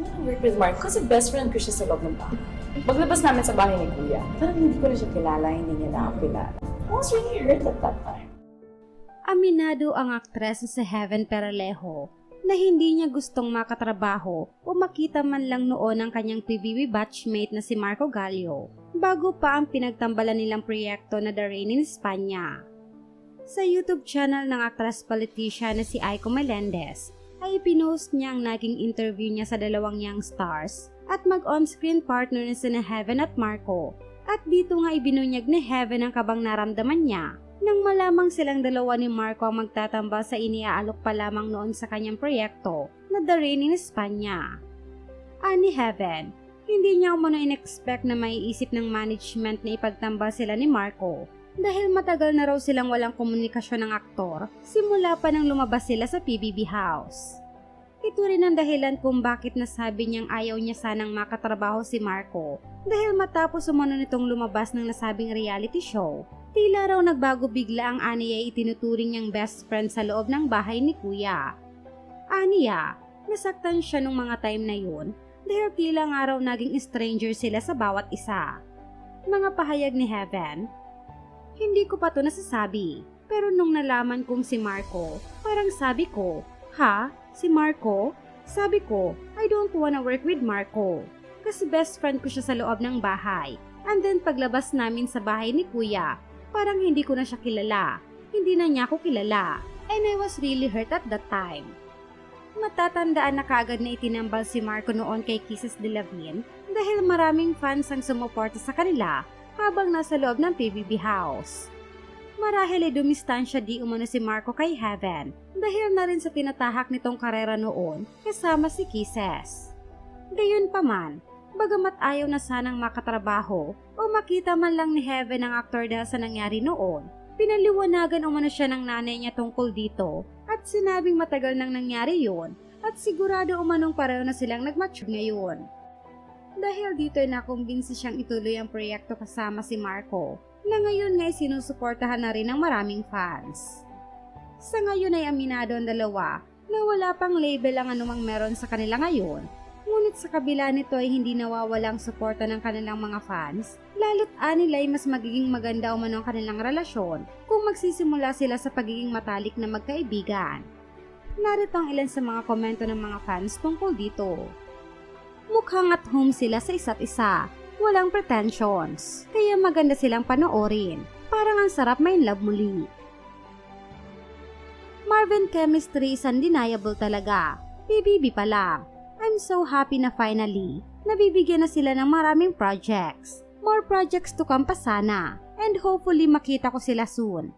work with Mark kasi best friend ko siya sa loob ng bahay. Paglabas namin sa bahay ni Kuya, parang hindi ko na siya kilala, hindi niya na ako kilala. I was really hurt at that time. Aminado ang aktres si Heaven Peralejo na hindi niya gustong makatrabaho o makita man lang noon ang kanyang PBB batchmate na si Marco Gallio bago pa ang pinagtambalan nilang proyekto na The Rain in Espanya. Sa YouTube channel ng actress politician na si Aiko Melendez ay pinost niya ang naging interview niya sa dalawang young stars at mag-on-screen partner na sina Heaven at Marco at dito nga ibinunyag ni Heaven ang kabang naramdaman niya nang malamang silang dalawa ni Marco ang magtatamba sa iniaalok pa lamang noon sa kanyang proyekto na The Rain in Espanya. Ani Heaven, hindi niya umano in-expect na maiisip ng management na ipagtambal sila ni Marco dahil matagal na raw silang walang komunikasyon ng aktor simula pa nang lumabas sila sa PBB House. Ito rin ang dahilan kung bakit nasabi niyang ayaw niya sanang makatrabaho si Marco dahil matapos umano nitong lumabas ng nasabing reality show Tila raw nagbago bigla ang Aniya itinuturing niyang best friend sa loob ng bahay ni Kuya. Aniya, nasaktan siya nung mga time na yun dahil tila nga raw naging stranger sila sa bawat isa. Mga pahayag ni Heaven, Hindi ko pa to nasasabi, pero nung nalaman kong si Marco, parang sabi ko, Ha? Si Marco? Sabi ko, I don't wanna work with Marco. Kasi best friend ko siya sa loob ng bahay. And then paglabas namin sa bahay ni Kuya, parang hindi ko na siya kilala. Hindi na niya ako kilala. And I was really hurt at that time. Matatandaan na kaagad na itinambal si Marco noon kay Kisses de Lavin dahil maraming fans ang sumuporta sa kanila habang nasa loob ng PBB house. Marahil ay dumistansya di umano si Marco kay Heaven dahil na rin sa tinatahak nitong karera noon kasama si Kisses. Gayon pa man, bagamat ayaw na sanang makatrabaho o makita man lang ni Heaven ang aktor dahil sa nangyari noon, pinaliwanagan umano siya ng nanay niya tungkol dito at sinabing matagal nang nangyari yon at sigurado umanong pareho na silang nagmature ngayon. Dahil dito ay nakumbinsi siyang ituloy ang proyekto kasama si Marco na ngayon nga ay sinusuportahan na rin ng maraming fans. Sa ngayon ay aminado ang dalawa na wala pang label ang anumang meron sa kanila ngayon Ngunit sa kabila nito ay hindi nawawalang suporta ng kanilang mga fans, lalo't anila ay mas magiging maganda umano ang kanilang relasyon kung magsisimula sila sa pagiging matalik na magkaibigan. Narito ang ilan sa mga komento ng mga fans tungkol dito. Mukhang at home sila sa isa't isa, walang pretensions, kaya maganda silang panoorin. Parang ang sarap may love muli. Marvin chemistry is undeniable talaga. PBB pa lang. I'm so happy na finally, nabibigyan na sila ng maraming projects. More projects to come pa sana. And hopefully makita ko sila soon.